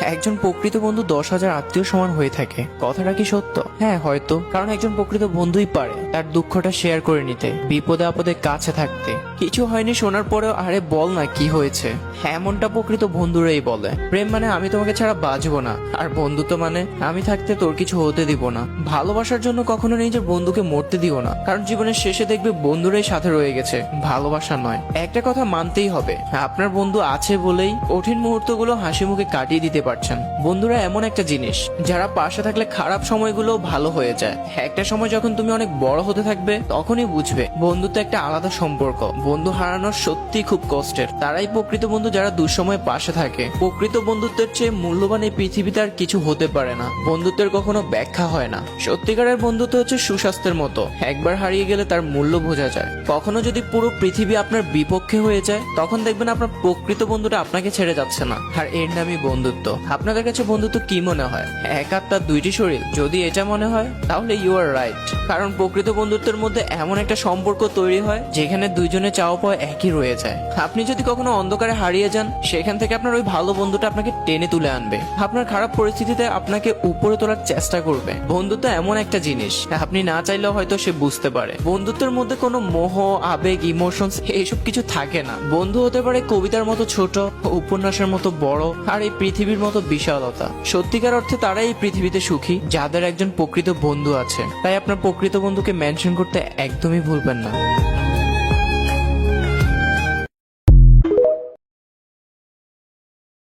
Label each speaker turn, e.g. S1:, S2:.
S1: একজন প্রকৃত বন্ধু দশ হাজার আত্মীয় সমান হয়ে থাকে। কথাটা কি সত্য? হ্যাঁ হয়তো। কারণ একজন প্রকৃত বন্ধুই পারে তার দুঃখটা শেয়ার করে নিতে, বিপদে আপদে কাছে থাকতে। কিছু হয়নি শোনার পরেও, আরে বল না কি হয়েছে? এমনটা প্রকৃত বন্ধুরাই বলে। প্রেম মানে আমি তোমাকে ছাড়া বাঁচবো না। আর বন্ধুত্ব মানে আমি থাকতে তোর কিছু হতে দিব না। ভালোবাসার জন্য কখনো নিজের বন্ধুকে মরতে দিও না। কারণ জীবনের শেষে দেখবে বন্ধুরাই সাথে রয়ে গেছে। ভালোবাসা নয়। একটা কথা মানতেই হবে। আপনার বন্ধু আছে বলেই, কঠিন মুহূর্তগুলো হাসি মুখে কাটিয়ে দিতে পারছেন। বন্ধুরা, এমন একটা জিনিস, যারা পাশে থাকলে খারাপ সময়গুলো ভালো হয়ে যায়। একটা সময় যখন তুমি অনেক বড় হতে থাকবে, তখনই বুঝবে, বন্ধুত্ব একটা আলাদা সম্পর্ক। বন্ধু হারানোর সত্যি খুব কষ্টের। তারাই প্রকৃত বন্ধু যারা দুঃসময়ে পাশে থাকে। প্রকৃত বন্ধুত্বের চেয়ে মূল্যবান এই পৃথিবীতে আর কিছু হতে পারে না। বন্ধুত্বের কখনো ব্যাখ্যা হয় না। সত্যিকারের বন্ধুত্ব হচ্ছে সুস্বাস্থ্যের মতো। একবার হারিয়ে গেলে তার মূল্য বোঝা যায়। কখনো যদি পুরো পৃথিবী আপনার বিপক্ষে হয়ে যায়, তখন দেখবেন আপনার প্রকৃত বন্ধুটা আপনাকে ছেড়ে যাচ্ছে না। আর এর নামই বন্ধুত্ব। আপনাদের কাছে বন্ধুত্ব কি মনে হয়? এক আত্মার দুইটি শরীর, যদি এটা মনে হয়, তাহলে ইউ আর রাইট কারণ প্রকৃত বন্ধুত্বের মধ্যে এমন একটা সম্পর্ক তৈরি হয়, যেখানে দুইজনে চাওয়া পাওয়া একই রয়ে যায়। আপনি যদি কখনো অন্ধকারে হারিয়ে যান, সেখান থেকে আপনার ওই ভালো বন্ধুটা আপনাকে টেনে তুলে আনবে। আপনার খারাপ পরিস্থিতিতে আপনাকে উপরে তোলার চেষ্টা করবে। বন্ধুত্ব এমন একটা জিনিস, আপনি না চাইলেও হয়তো সে বুঝতে পারে। বন্ধুত্বের মধ্যে কোনো মোহ, আবেগ ইমোশনস এইসব কিছু থাকে না। বন্ধু হতে পারে কবিতার মতো ছোট, উপন্যাসের মতো বড়, আর এই পৃথিবীর মতো বিশালতা। সত্যিকার অর্থে তারাই এই পৃথিবীতে সুখী, যাদের একজন প্রকৃত বন্ধু আছে তাই আপনার প্রকৃত বন্ধুকে মেনশন করতে একদমই ভুলবেন না।